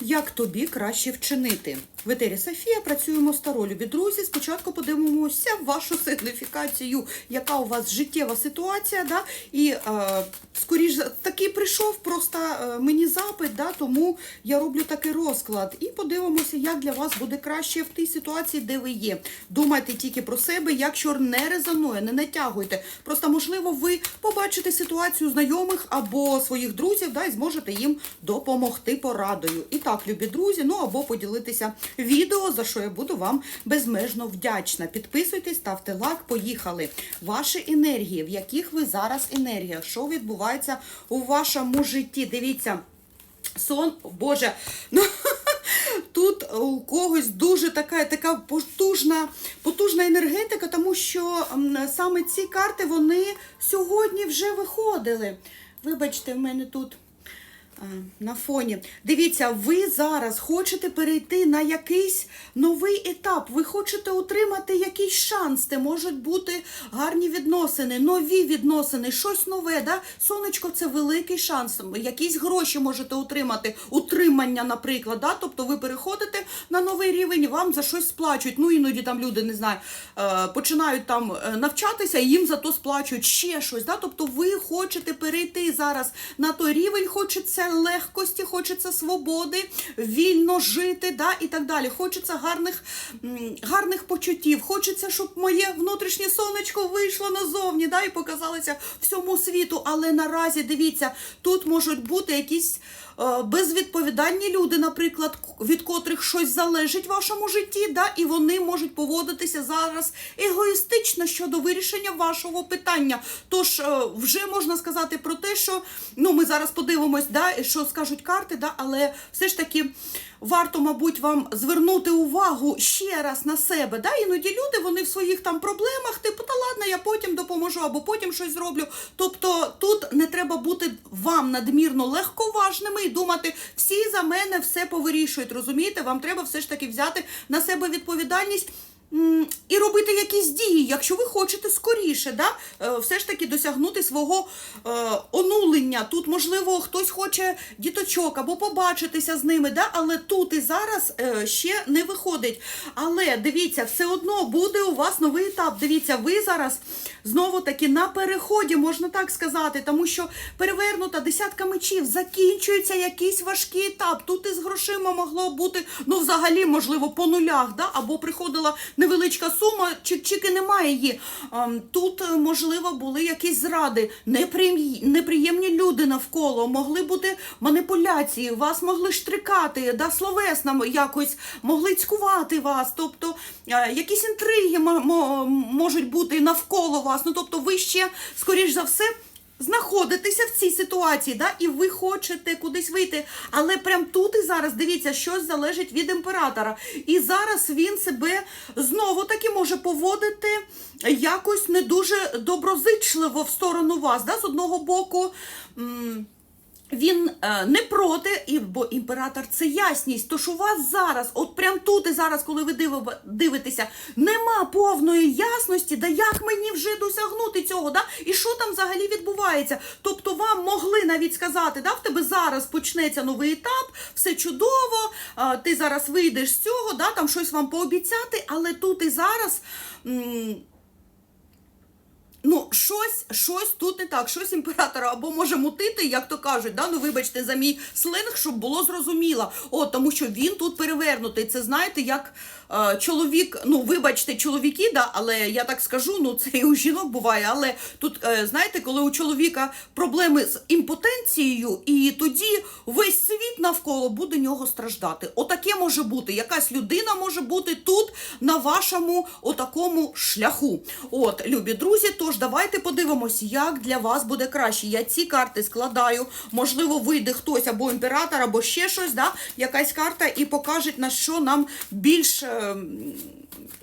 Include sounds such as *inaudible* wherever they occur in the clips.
Як тобі краще вчинити? В етері Софія працюємо з Таро. Любі друзі. Спочатку подивимося вашу сигніфікацію, яка у вас життєва ситуація. Да? І е, скоріш такий прийшов просто е, мені запит, да? тому я роблю такий розклад. І подивимося, як для вас буде краще в тій ситуації, де ви є. Думайте тільки про себе, якщо не резонує, не натягуйте. Просто, можливо, ви побачите ситуацію знайомих або своїх друзів, да, і зможете їм допомогти порадою. І так, любі друзі, ну або поділитися відео, за що я буду вам безмежно вдячна. Підписуйтесь, ставте лайк, поїхали. Ваші енергії, в яких ви зараз енергія, що відбувається у вашому житті? Дивіться. Сон, Боже, *laughs* ну тут у когось дуже така, така потужна, потужна енергетика, тому що саме ці карти вони сьогодні вже виходили. Вибачте, в мене тут на фоні. Дивіться, ви зараз хочете перейти на якийсь новий етап. Ви хочете отримати якийсь шанс. Це можуть бути гарні відносини, нові відносини, щось нове. Да? Сонечко це великий шанс. Якісь гроші можете отримати, утримання, наприклад. Да? Тобто ви переходите на новий рівень, вам за щось сплачують. Ну іноді там люди не знаю, е, починають там е, навчатися, і їм за то сплачують ще щось. Да? Тобто ви хочете перейти зараз на той рівень, хочеться легкості, хочеться свободи, вільно жити, да? і так далі. Хочеться гарних, гарних почуттів, хочеться, щоб моє внутрішнє сонечко вийшло назовні, да? і показалося всьому світу. Але наразі дивіться, тут можуть бути якісь. Е, Безвідповідальні люди, наприклад, від котрих щось залежить в вашому житті, да, і вони можуть поводитися зараз егоїстично щодо вирішення вашого питання. Тож е, вже можна сказати про те, що ну ми зараз подивимось, да, що скажуть карти, да, але все ж таки варто, мабуть, вам звернути увагу ще раз на себе. Да? Іноді люди вони в своїх там проблемах, типу, та ладно, я потім допоможу або потім щось зроблю. Тобто тут не треба бути вам надмірно легковажними і думати, всі за мене все повирішують. Розумієте, вам треба все ж таки взяти на себе відповідальність. І робити якісь дії, якщо ви хочете скоріше, да? е, все ж таки досягнути свого е, онулення. Тут, можливо, хтось хоче діточок або побачитися з ними, да? але тут і зараз е, ще не виходить. Але дивіться, все одно буде у вас новий етап. Дивіться, ви зараз знову таки на переході, можна так сказати, тому що перевернута десятка мечів, закінчується якийсь важкий етап. Тут із грошима могло бути, ну, взагалі, можливо, по нулях, да? або приходила невеличка сума, чик-чики немає її. Ем, Тут, е, можливо, були якісь зради, неприємні, люди навколо, могли бути маніпуляції, вас могли штрикати, да, словесно якось могли цькувати вас, тобто е, якісь інтриги мо- мо- можуть бути навколо вас. Ну, тобто, ви ще, скоріш за все, знаходитеся в цій ситуації, да, і ви хочете кудись вийти. Але прям тут і зараз дивіться, щось залежить від імператора. І зараз він себе знову таки може поводити якось не дуже доброзичливо в сторону вас. Да? З одного боку. м, він е, не проти, і, бо імператор це ясність. Тож у вас зараз, от прям тут і зараз, коли ви дивитеся, нема повної ясності, да як мені вже досягнути цього, да? і що там взагалі відбувається. Тобто вам могли навіть сказати, да, в тебе зараз почнеться новий етап, все чудово, ти зараз вийдеш з цього, да, там щось вам пообіцяти, але тут і зараз. Ну, щось, щось тут не так, щось імператора або може мутити, як то кажуть, да? ну вибачте за мій сленг, щоб було зрозуміло. О, тому що він тут перевернутий. Це знаєте, як чоловік, ну вибачте, чоловіки, да, але я так скажу, ну це і у жінок буває. Але тут, е, знаєте, коли у чоловіка проблеми з імпотенцією, і тоді весь світ навколо буде нього страждати. Отаке може бути. Якась людина може бути тут на вашому отакому шляху. От, любі друзі, тож давайте подивимось, як для вас буде краще. Я ці карти складаю. Можливо, вийде хтось або імператор, або ще щось, да? якась карта, і покаже, на що нам більш. Е,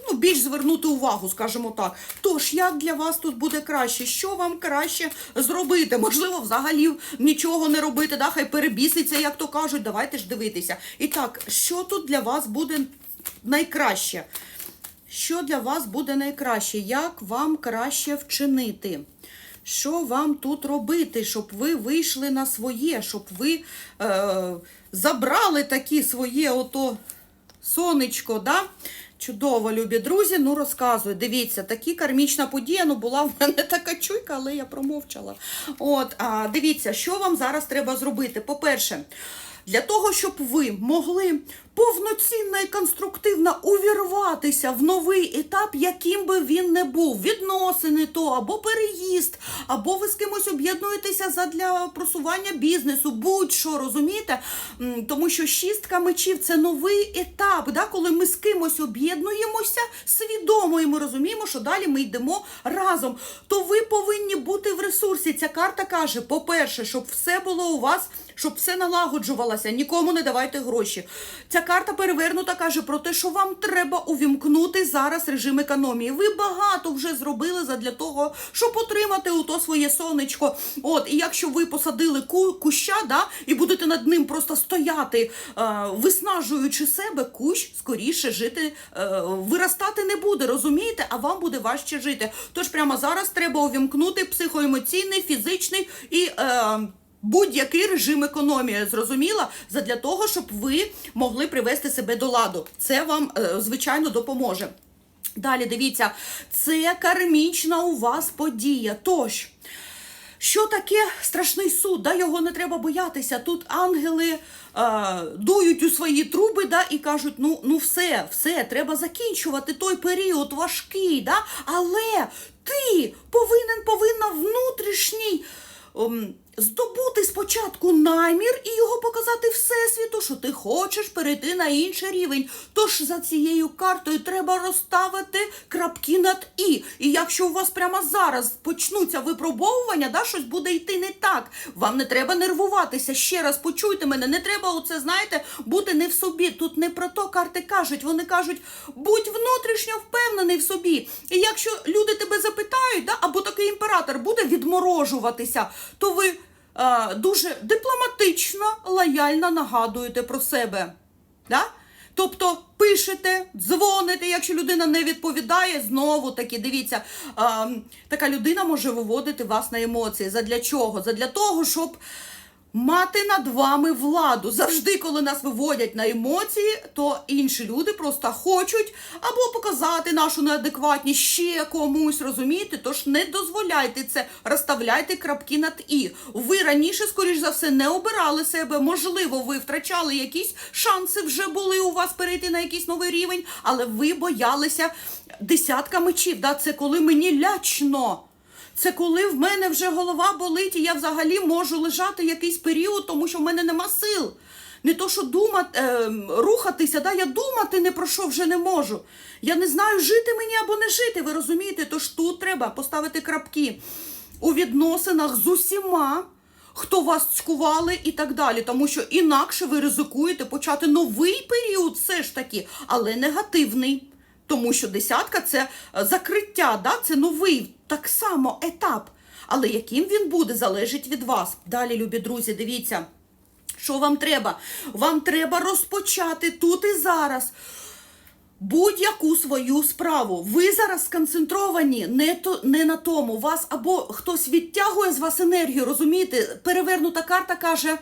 Ну, більш звернути увагу, скажімо так. Тож, як для вас тут буде краще? Що вам краще зробити? Можливо, взагалі нічого не робити, да? хай перебіситься, як то кажуть. Давайте ж дивитися. І так, що тут для вас буде найкраще? Що для вас буде найкраще? Як вам краще вчинити? Що вам тут робити, щоб ви вийшли на своє, щоб ви е, забрали такі своє ото сонечко, да? Чудово, любі друзі. Ну розказую. Дивіться, такі кармічна подія. Ну була в мене така чуйка, але я промовчала. От, а, дивіться, що вам зараз треба зробити. По-перше, для того, щоб ви могли повноцінно і конструктивно увірватися в новий етап, яким би він не був, відносини то, або переїзд, або ви з кимось об'єднуєтеся задля просування бізнесу, будь-що, розумієте? Тому що шістка мечів це новий етап, да? коли ми з кимось об'єднуємося свідомо, і ми розуміємо, що далі ми йдемо разом. То ви повинні бути в ресурсі. Ця карта каже: по-перше, щоб все було у вас, щоб все налагоджувалося, нікому не давайте гроші. Ця карта перевернута каже про те, що вам треба увімкнути зараз режим економії. Ви багато вже зробили задля того, щоб отримати у то своє сонечко. От, і якщо ви посадили ку- куща, да, і будете над ним просто стояти, е, виснажуючи себе, кущ скоріше жити, е, виростати не буде, розумієте? А вам буде важче жити. Тож прямо зараз треба увімкнути психоемоційний, фізичний і. Е, Будь-який режим економії, зрозуміла, задля того, щоб ви могли привести себе до ладу. Це вам, е, звичайно, допоможе. Далі дивіться, це кармічна у вас подія. Тож, що таке страшний суд? Да? Його не треба боятися. Тут ангели е, дують у свої труби да, і кажуть: ну, ну все, все, треба закінчувати той період важкий. Да? Але ти повинен, повинна внутрішній. ем, Здобути спочатку намір і його показати всесвіту, що ти хочеш перейти на інший рівень. Тож за цією картою треба розставити крапки над і. І якщо у вас прямо зараз почнуться випробовування, да, щось буде йти не так. Вам не треба нервуватися. Ще раз почуйте мене, не треба оце, знаєте, бути не в собі. Тут не про то карти кажуть. Вони кажуть, будь внутрішньо впевнений в собі. І якщо люди тебе запитають, да, або такий імператор буде відморожуватися, то ви дуже дипломатично, лояльно нагадуєте про себе. Да? Тобто пишете, дзвоните, якщо людина не відповідає, знову таки, дивіться, е, така людина може виводити вас на емоції. Задля чого? Задля того, щоб мати над вами владу. Завжди, коли нас виводять на емоції, то інші люди просто хочуть або показати нашу неадекватність ще комусь, розумієте? Тож не дозволяйте це, розставляйте крапки над і. Ви раніше, скоріш за все, не обирали себе. Можливо, ви втрачали якісь шанси, вже були у вас перейти на якийсь новий рівень, але ви боялися десятка мечів. Да? Це коли мені лячно. Це коли в мене вже голова болить, і я взагалі можу лежати якийсь період, тому що в мене нема сил. Не то, що думати, е, рухатися, да, я думати не про що вже не можу. Я не знаю, жити мені або не жити, ви розумієте? Тож тут треба поставити крапки у відносинах з усіма, хто вас цькували і так далі. Тому що інакше ви ризикуєте почати новий період, все ж таки, але негативний. Тому що десятка це е, закриття, да? це новий так само етап. Але яким він буде, залежить від вас. Далі, любі друзі, дивіться, що вам треба? Вам треба розпочати тут і зараз. Будь-яку свою справу. Ви зараз сконцентровані не, то, не на тому. Вас або хтось відтягує з вас енергію, розумієте? Перевернута карта каже.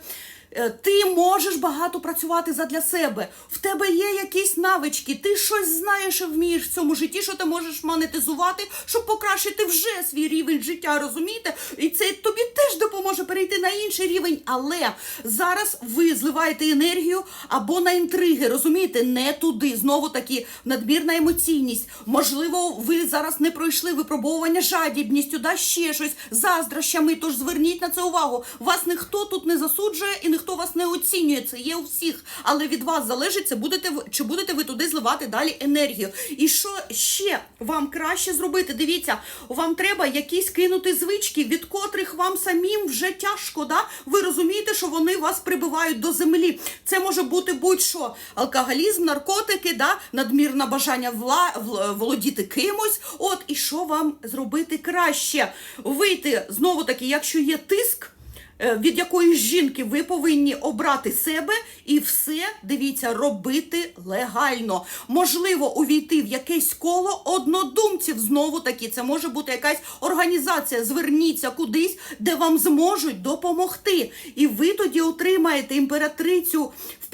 Е, Ти можеш багато працювати задля себе. В тебе є якісь навички, ти щось знаєш і вмієш в цьому житті, що ти можеш монетизувати, щоб покращити вже свій рівень життя, розумієте? І це тобі теж допоможе перейти на інший рівень. Але зараз ви зливаєте енергію або на інтриги, розумієте, не туди. Знову таки надмірна емоційність. Можливо, ви зараз не пройшли випробовування жадібністю, да ще щось заздрощами. Тож зверніть на це увагу. Вас ніхто тут не засуджує і ніхто вас не оцінює. Це є у всіх. Але від вас залежить, це будете чи будете ви туди зливати далі енергію. І що ще вам краще зробити? Дивіться, вам треба якісь кинути звички, від котрих вам самим вже тяжко. Да? Ви розумієте, що вони вас прибивають до землі. Це може бути будь-що: алкоголізм, наркотики, да? надмірне бажання вла... володіти кимось. От і що вам зробити краще? Вийти знову таки, якщо є тиск. Е, від якої жінки ви повинні обрати себе і все, дивіться, робити легально. Можливо, увійти в якесь коло однодумців. Знову таки, це може бути якась організація. Зверніться кудись, де вам зможуть допомогти. І ви тоді отримаєте імператрицю в